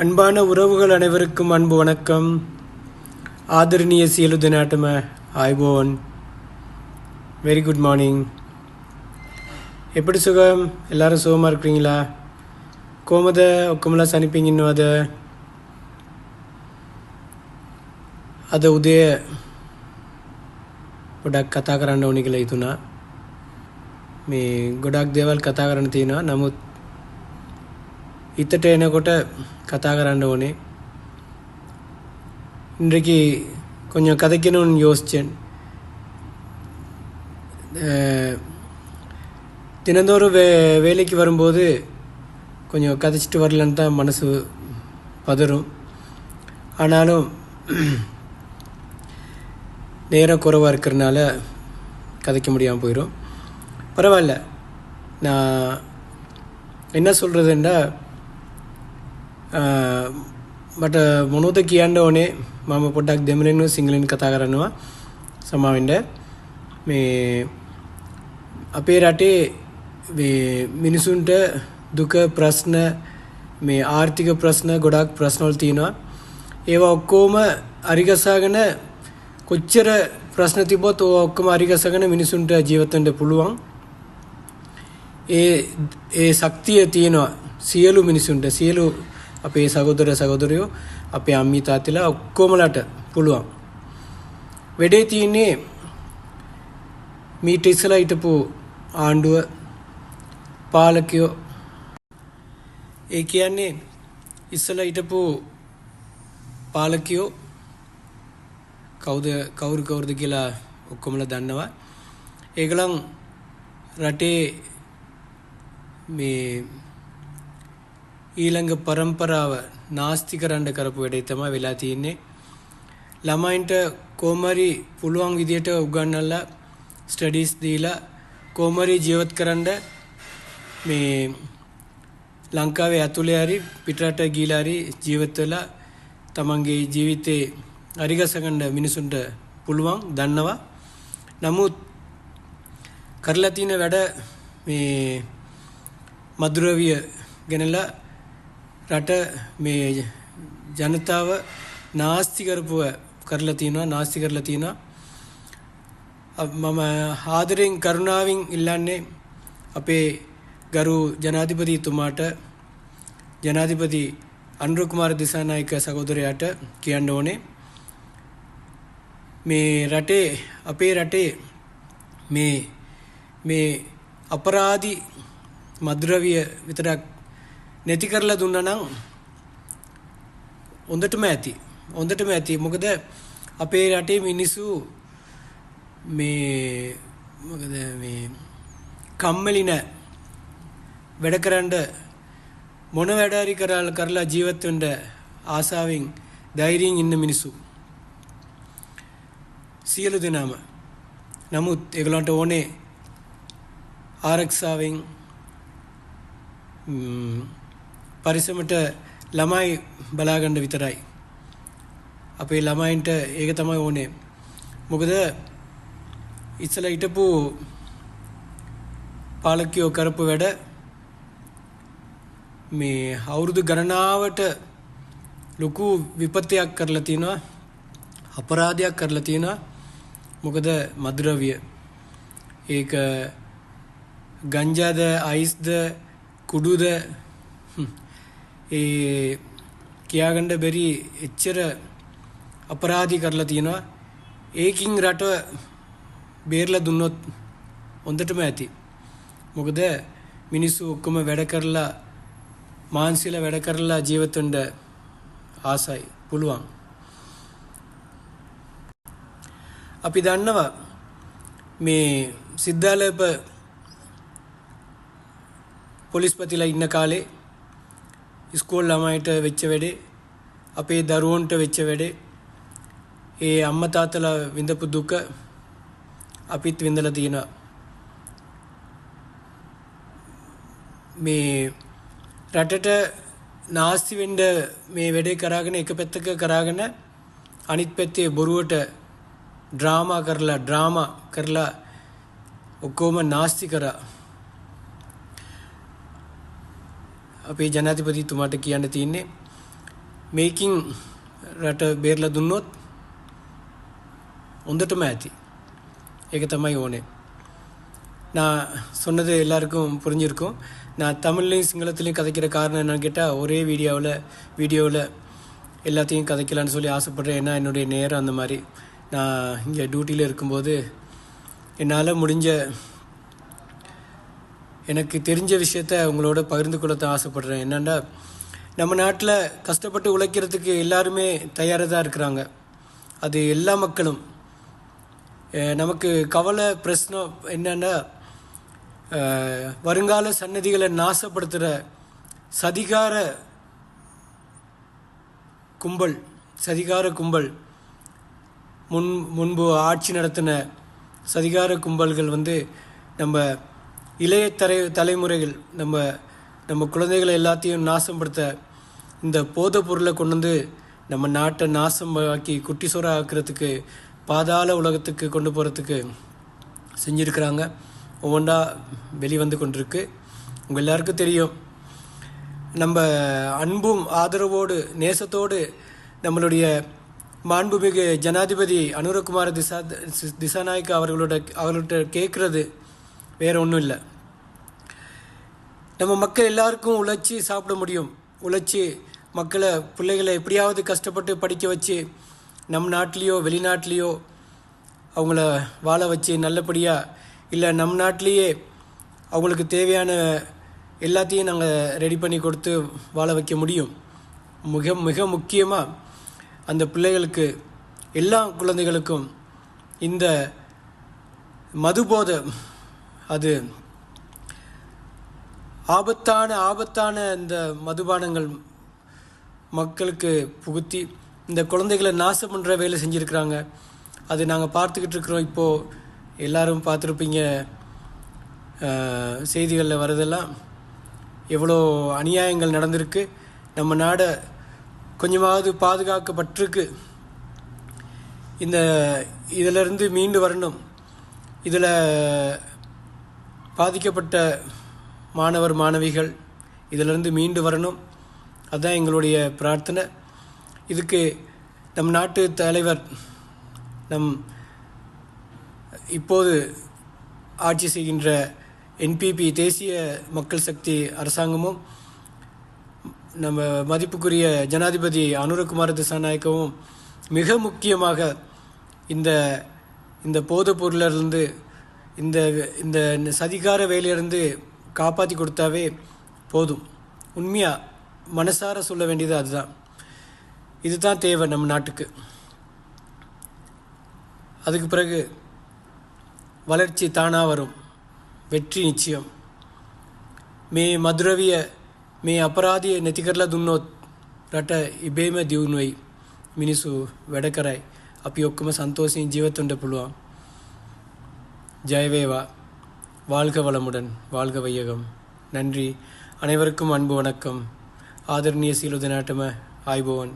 அன்பான உறவுகள் அனைவருக்கும் அன்பு வணக்கம் ආදරණීය සියලු දෙනාටම ආයිබෝන් வெரி குட் மார்னிங் எப்படி சுகம் எல்லாரும் சுகமாக இருக்கிறீங்களா කොහමද ඔක්කොමලා සනිපින් ඉන්නවද අද උදය ගොඩක් කතා කරන්න ඕනි කියලා හිතුණා මේ ගොඩක් දේවල් කතා කරන්න තියෙනවා නමුත් හිතට එනකොට කතා කරන්න ඕනේ இன்றைக்கு கொஞ்சம் கதைக்கணும்னு யோசித்தேன் அஹ், தினந்தோறும் வே வேலைக்கு வரும்போது கொஞ்சம் கதைச்சிட்டு வரலன்னு தான் மனசு பதறும் ஆனாலும் நேரம் குறைவாக இருக்கிறனால கதைக்க முடியாமல் போயிடும் பரவாயில்ல நான் என்ன சொல்கிறதுன்னா මට මොනොද කියන්න ඕනේ? මම පොඩ්ඩක් දෙමලෙන්ව සිංහලෙන් කතා කරනවා. සමාවෙන්ඩ මේ අපේ රටේ මේ මිනිසුන්ට දුක ප්‍රශ්න මේ ආර්ථික ප්‍රශ්න ගොඩක් ප්‍රශ්නොල් තියෙනවා. ඒවා ඔක්කෝම අරිගසාගෙන කොච්චර ප්‍රශ්න තිබොත් ඕ ඔක්කම අරිගසගෙන මිනිසුන්ට ජීවතන්ට පුළුවන්. ඒ ඒ ශක්තිය තියෙනවා සියලු මිනිසුන්ට සියලු අපේ සහෝදර සහෝදරයෝ අපේ අම්මි තාත්තලා ඔක්කොමලට පුළුවන්. වැඩේ තියෙන්නේ මීට ඉස්සලා හිටපු ආණ්ඩුව පාලකයෝ. ඒ කියන්නේ ඉස්සලා හිටපු පාලකයෝ කවුද කවුරු කවුරුද කියලා ඔක්කොමලා දන්නවා. ඒගලන් රටේ මේ ඊළඟ පරම්පරාව නාස්ති කරන්න කරපු වැඩේ තමයි වෙලා තියෙන්නේ. ළමයින්ට කොහමරි පුළුවන් විදියට උගන්වලා ස්ටඩීස් දීලා කොහමරි ජීවත් කරන්න මේ ලංකාවේ ඇතුලේ හරි පිටරට ගිහිලා හරි ජීවත් වෙලා තමන්ගේ ජීවිතේ අරිගසගන්න මිනිසුන්ට පුළුවන් දන්නවා. නමුත් කරලා තියෙන වැඩ මේ මధుරවිය ගෙනලා රට මේ ජනතාව නාස්ති කරපුව කරලා තියෙනවා නාස්ති කරලා තියෙනවා අ- මම ආදරෙන් කරුණාවෙන් ඉල්ලන්නේ අපේ ගරු ජනාධිපතිතුමාට ජනාධිපති අනුර කුමාර දිසානායක සහෝදරයාට කියන්න ඕනේ. මේ රටේ අපේ රටේ මේ මේ අපරාධි මද්‍රවිය විතරක් නැති කරලා දුන්නා නම් හොඳටම ඇති. හොඳටම ඇති. මොකද අපේ රටේ මිනිස්සු මේ මොකද මේ කම්මැලි නෑ. වැඩ කරන්න මොන වැඩ හරි කරලා කරලා ජීවත් වෙන්න ආසාවෙන් ධෛර්යයෙන් ඉන්න මිනිස්සු. සියලු දෙනාම. නමුත් ඒගොල්ලන්ට ඕනේ ආරක්ෂාවෙන් ම්, පරිසමට ළමයි බලාගන්න විතරයි. අපේ ළමයින්ට ඒක තමයි ඕනේ. මොකද ඉස්සල හිටපු පාලකයෝ කරපු වැඩ මේ අවුරුදු ගණනාවට ලොකු විපත්තියක් කරලා තියෙනවා අපරාධයක් කරලා තියෙනවා මොකද මදුරවිය ඒක ගංජාද අයිස්ද කුඩුද හ්ම්. ඒ කියාගණ්ඩ බැරි එච්චර අපරාධි කරලා තියෙනවා. ඒකින් රට බේරල දුන්නොත් හොඳටම ඇති. මොකද මිනිස්සු ඔක්කොම වැඩ කරලා මාන්සිල වැඩ කරලා ජීවතුන්ට ආසයි. පුළුවන්. අපි දන්නවා මේ සිද්ධාලප පොලිස්පතිලා ඉන්න කාලේ ස්කෝල් ළමයිට වෙච්ච වැඩේ අපේ දරුවන්ට වෙච්ච වැඩේ ඒ අම්ම තාත්තලා විඳපු දුක අපිත් විඳලා තියෙනවා. මේ රටට නාස්ති වෙන්න මේ වැඩේ කරාගෙන එක පැත්තක කරාගෙන අනිත් පැත්තේ බොරුවට ඩ්‍රාමා කරලා ඩ්‍රාමා කරලා ඔක්කොම නාස්ති කරා. අපේ ජනාධිපතිතුමාට කියන්න තියන්නේ මේකින් රට බේරලා දුන්නොත් හොඳටම ඇති ඒක තමයි ඕනේ நான் சொன்னது எல்லாருக்கும் புரிஞ்சிருக்கும் நான் தமிழ்லையும் சிங்களத்துலேயும் கதைக்கிற காரணம் என்னன்னு கேட்டால் ஒரே வீடியோவில் வீடியோவில் எல்லாத்தையும் கதைக்கலான்னு சொல்லி ஆசைப்பட்றேன் ஏன்னா என்னுடைய நேரம் அந்த மாதிரி நான் இங்கே டியூட்டியில் இருக்கும்போது என்னால் முடிஞ்ச எனக்கு தெரிஞ்ச விஷயத்த உங்களோட பகிர்ந்து கொள்ளத்தான் ஆசைப்படுறேன். என்னென்னா நம்ம நாட்டில் கஷ்டப்பட்டு உழைக்கிறதுக்கு எல்லாருமே தயாராக தான் இருக்கிறாங்க. அது எல்லா மக்களும். நமக்கு கவலை பிரச்சனை என்னென்னா வருங்கால சன்னதிகளை நாசப்படுத்துகிற சதிகார கும்பல் சதிகார கும்பல் முன் முன்பு ஆட்சி நடத்தின சதிகார கும்பல்கள் வந்து நம்ம இளைய தலை தலைமுறைகள் நம்ம நம்ம குழந்தைகளை எல்லாத்தையும் நாசப்படுத்த இந்த போதைப் பொருளை கொண்டு வந்து நம்ம நாட்டை நாசமாக்கி குட்டி சோற ஆக்கிறதுக்கு பாதாள உலகத்துக்கு கொண்டு போகிறதுக்கு செஞ்சுருக்கிறாங்க. ஒவ்வொன்றா வெளிவந்து கொண்டிருக்கு. உங்கள் எல்லாருக்கும் தெரியும். நம்ம அன்பும் ஆதரவோடு நேசத்தோடு நம்மளுடைய மாண்புமிகு ஜனாதிபதி அனுரகுமார் திசா திசாநாயக்க அவர்களோட அவர்கள்ட்ட கேட்குறது. வேறு ஒன்றும் இல்லை. நம்ம மக்கள் எல்லாருக்கும் உழைச்சி சாப்பிட முடியும். உழைச்சி மக்களை பிள்ளைகளை எப்படியாவது கஷ்டப்பட்டு படிக்க வச்சு நம் நாட்டிலேயோ வெளிநாட்டிலேயோ அவங்கள வாழ வச்சு நல்லபடியாக இல்லை நம் நாட்டிலேயே அவங்களுக்கு தேவையான எல்லாத்தையும் நாங்கள் ரெடி பண்ணி கொடுத்து வாழ வைக்க முடியும். மிக மிக முக்கியமாக அந்த பிள்ளைகளுக்கு எல்லா குழந்தைகளுக்கும் இந்த மதுபோதை அது ஆபத்தான ஆபத்தான இந்த மதுபானங்கள் மக்களுக்கு புகுத்தி இந்த குழந்தைகளை நாசம் பண்ணுற வேலை செஞ்சுருக்கிறாங்க. அது நாங்கள் பார்த்துக்கிட்டு இருக்கிறோம். இப்போது எல்லாரும் பார்த்துருப்பீங்க. செய்திகளில் வரதெல்லாம் எவ்வளோ அநியாயங்கள் நடந்திருக்கு. நம்ம நாடை கொஞ்சமாவது பாதுகாக்கப்பட்டிருக்கு. இந்த இதிலிருந்து மீண்டு வரணும். இதில் பாதிக்கப்பட்ட மாணவர் மாணவிகள் இதிலிருந்து மீண்டு வரணும். அதுதான் எங்களுடைய பிரார்த்தனை. இதுக்கு நம் நாட்டு தலைவர் நம் இப்போது ஆட்சி செய்கின்ற என்பிபி தேசிய மக்கள் சக்தி அரசாங்கமும் நம்ம மதிப்புக்குரிய ஜனாதிபதி அனுரகுமார திசாநாயக்கவும் மிக முக்கியமாக இந்த இந்த போதைப் பொருளிலிருந்து இந்த இந்த சதிகார வேலையிலிருந்து காப்பாற்றி கொடுத்தாவே போதும் உண்மையாக மனசார சொல்ல வேண்டியது அதுதான் இதுதான் தேவை நம்ம நாட்டுக்கு அதுக்கு பிறகு வளர்ச்சி தானாக வரும் வெற்றி நிச்சயம் මේ මදුරවිය මේ අපරාධය නැති කරලා දුන්නොත් රට ඉබේම දියුණුවයි මිනිස්සු වැඩ කරයි අපි ඔක්කොම සන්තෝෂයෙන් ජීවත්වන්න පුළුවන් ஜெயவேவா வாழ்க வளமுடன் வாழ்க வையகம். நன்றி. அனைவருக்கும் அன்பு வணக்கம். ஆதரணிய சீலுதநாட்டம ஆய்பவன்.